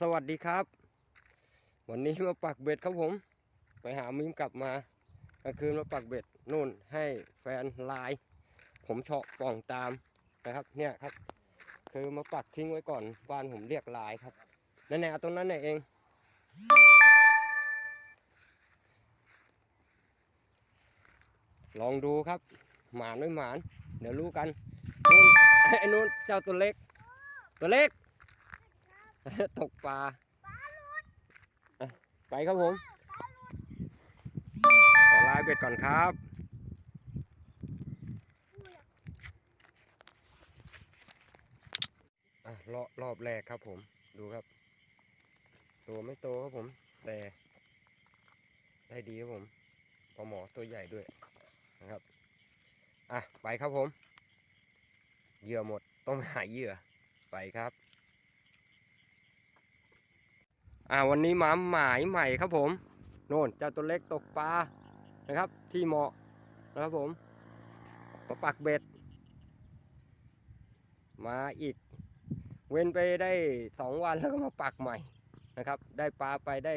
สวัสดีครับ วันนี้มาปักเบ็ดครับผม ไปหามิมกลับมากลางคืนมาปักเบ็ดนู่นให้แฟนไลน์ผมเฉาะป่องตามนะครับ เนี่ยครับ คือมาปักทิ้งไว้ก่อนบ้านผมเรียกไลน์ครับนั่นแหละตรงนั้นน่ะเอง ลองดูครับหมานไม่หมาน เดี๋ยวรู้กันนู่นไอ้นู่นเจ้าตัวเล็ก ตัวเล็ก ตกปลาอะไปครับผม ขอลาเบ็ดก่อนครับอะรอบรอบแรกครับผม ดูครับ ตัวไม่โตครับผม แต่ได้ดีครับผมปลาหมอตัวใหญ่ด้วยนะครับ อะ ไปครับผม เหยื่อหมด ต้องหาเหยื่อ ไปครับ อ่าวันนี้มาหมายใหม่ครับผมโน่นเจ้าตัวเล็กตกปลานะครับ ที่เหมาะนะครับผมมาปักเบ็ด มาอีก เว้นไปได้สองวันแล้วก็มาปักใหม่นะครับ ได้ปลาไปได้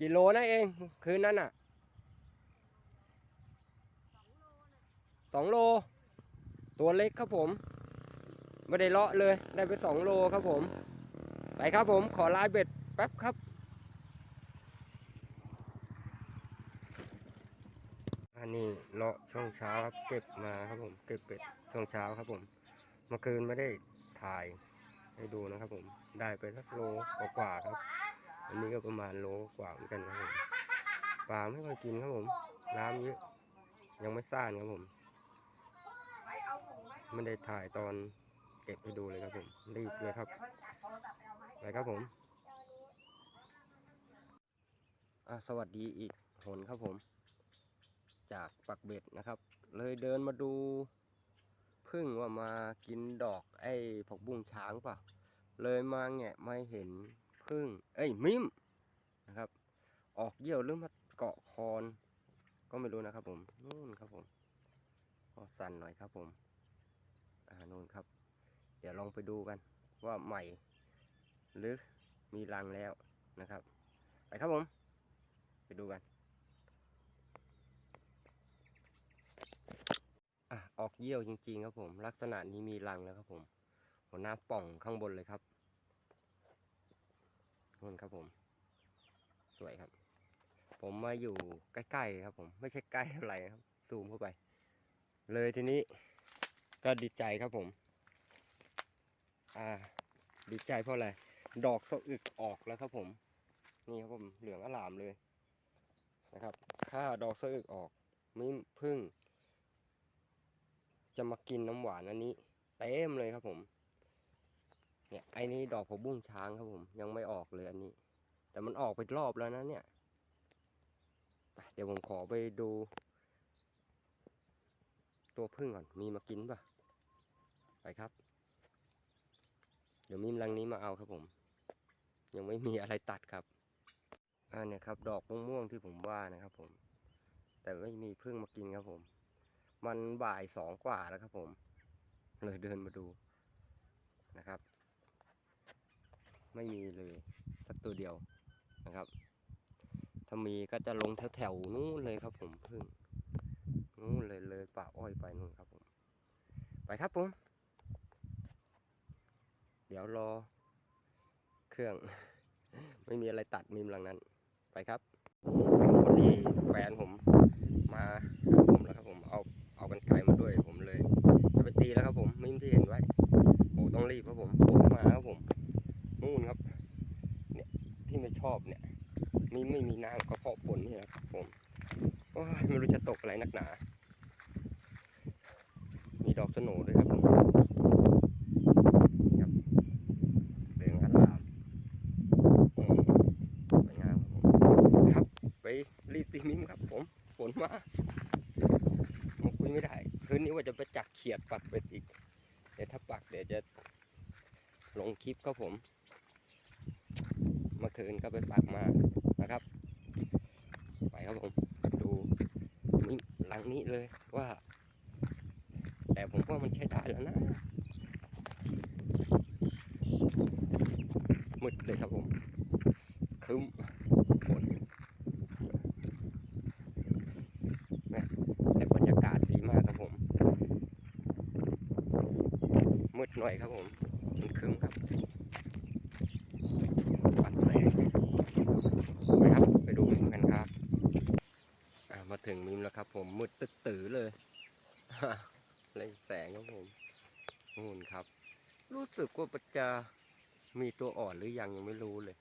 กิโลนั่นเองคืนนั้นอะสองโล ตัวเล็กครับผม ไม่ได้เลาะเลยได้ไปสองโลครับผม ไปครับผมขอลายเบ็ด แป๊บครับอันนี้เลาะช่วงเช้าครับเก็บมาครับผมเก็บเป็ดช่วงเช้าครับผมเมื่อคืนไม่ได้ถ่ายให้ดูนะครับผมได้ไปสักโลกว่าครับ อันนี้ก็ประมาณโลกว่าเหมือนกันครับผมปลาไม่ค่อยกินครับผม น้ำเยอะยังไม่ซ่านครับผมไม่ได้ถ่ายตอนเก็บให้ดูเลยครับผมรีบเลยครับไปครับผม อะ สวัสดีอีกหนครับผม จากปักเบ็ดนะครับ เลยเดินมาดูพึ่งว่ามากินดอกไอ้ผักบุ้งช้างเปล่ะเลยมาแงะไม่เห็นพึ่ง เอ้ยมิมนะครับ ออกเยี่ยวหรือมาเกาะคอน ก็ไม่รู้นะครับผมนู่นครับผมก็สั่นหน่อยครับผมอ่านู่นครับ เดี๋ยวลองไปดูกันว่าใหม่ หรือมีรังแล้วนะครับ ไปครับผม ไปดูกันอะออกเยี่ยวจริง ๆ ครับผม ลักษณะนี้มีรังแล้วครับผม หัวหน้าป่องข้างบนเลยครับนู่นครับผม สวยครับ ผมมาอยู่ใกล้ๆครับ ผม ไม่ใช่ใกล้เท่าไหร่ครับ ซูมเข้าไป เลยทีนี้ ก็ดีใจครับผม อ่า ดีใจเพราะอะไร ดอกสะอึกออกแล้วครับผม นี่ครับผม เหลืองอลามเลย นะครับถ้าดอกสะอึกออกมิ้มพึ่ง จะมากินน้ำหวานอันนี้เต็มเลยครับผม เนี่ยไอ้นี่ดอกผักบุ้งช้างครับผม ยังไม่ออกเลยอันนี้ แต่มันออกไปรอบแล้วนะเนี่ยเดี๋ยวผมขอไปดู ตัวพึ่งก่อนมีมากินปะไปครับ เดี๋ยวมิมรังนี้มาเอาครับผม ยังไม่มีอะไรตัดครับ อ่าเนี่ยครับ ดอกม่วงที่ผมว่านะครับ ผม แต่ไม่มีพึ่งมากินครับผม มันบ่ายสองกว่าแล้วครับ ผม เลยเดินมาดูนะครับ ไม่มีเลยสักตัวเดียวนะครับ ถ้ามีก็จะลงแถวๆนู้นเลยครับ ผมพึ่งนู้นเลยเลยป่าอ้อยไปนู่นครับ ผม ไปครับผม เดี๋ยวรอเครื่อง ไม่มีอะไรตัดมิมหลังนั้น ไปครับพอดีแฟนผมมาหาผมแล้วครับผมเอาเอากันไกลมาด้วยผมเลยจะไปตีแล้วครับผมมิมที่เห็นไว้โอ้ต้องรีบครับผมฝนมาครับผมนู่นครับเนี่ยที่ไม่ชอบเนี่ยมิมไม่มีน้ำก็เพราะฝนนี่แหละครับผมโอ้ยไม่รู้จะตกอะไรนักหนา มีดอกสโนด้วยครับผม ครับเหลืองอลามอืมสวยงามครับผมครับ ไปรีบตี มิมครับ ผมฝนมามคุยไม่ได้คืนนี้ว่าจะไปจักเขียดปักเป็ดอีกเดี๋ยวถ้าปักเดี๋ยวจะลงคลิปครับผมเมื่อคืนก็ไปปักมานะครับ ไปครับผมดูมิมหลังนี้เลยว่า แต่ผมว่ามันใช้ได้แล้วนะมมืดเลยครับผมครึ้มฝนแม่แต่บรรยากาศดีมากครับผม มืด หน่อยครับผมมันคึ้มครับปัดแสงไปครับไปดูมิมกันครับมาถึงมิมแล้วครับผมมืดตึ๊ดตือเลยเล่งแสงครับผมนู่นครับ รู้สึกว่ามันจะมีตัวอ่อนหรือยังยังไม่รู้เลย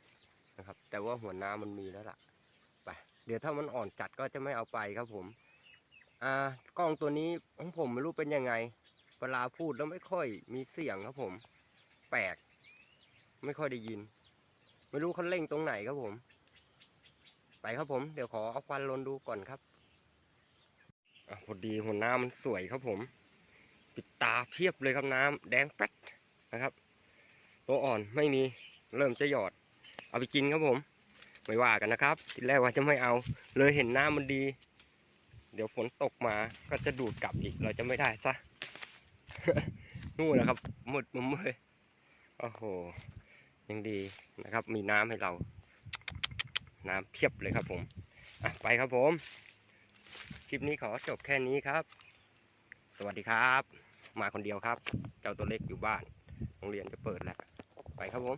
นะครับ แต่ว่าหัวหน้ามันมีแล้วล่ะไปเดี๋ยวถ้ามันอ่อนจัดก็จะไม่เอาไปครับผม อ่ากล้องตัวนี้ของผมไม่รู้เป็นยังไง เวลาพูดแล้วไม่ค่อยมีเสียงครับผม แปลก ไม่ค่อยได้ยิน ไม่รู้เขาเล่งตรงไหนครับผม ไปครับผม เดี๋ยวขอเอาควันลนดูก่อนครับอะพอดีหัวหน้ามันสวยครับผม ปิดตาเพียบเลยครับน้ำแดงแป๊ดนะครับ ตัวอ่อนไม่มีเริ่มจะหยอด เอาไปกินครับผม ไม่ว่ากันนะครับทีแรกว่าจะไม่เอา เลยเห็นน้ำมันดี เดี๋ยวฝนตกมาก็จะดูดกลับอีกเราจะไม่ได้ซะ นู่นนะครับหมดมุมเลยโอ้โห ยังดีนะครับ มีน้ำให้เรา น้ำเพียบเลยครับผมไปครับผม คลิปนี้ขอจบแค่นี้ครับ สวัสดีครับ มาคนเดียวครับ เจ้าตัวเล็กอยู่บ้าน โรงเรียนจะเปิดแล้ว ไปครับผม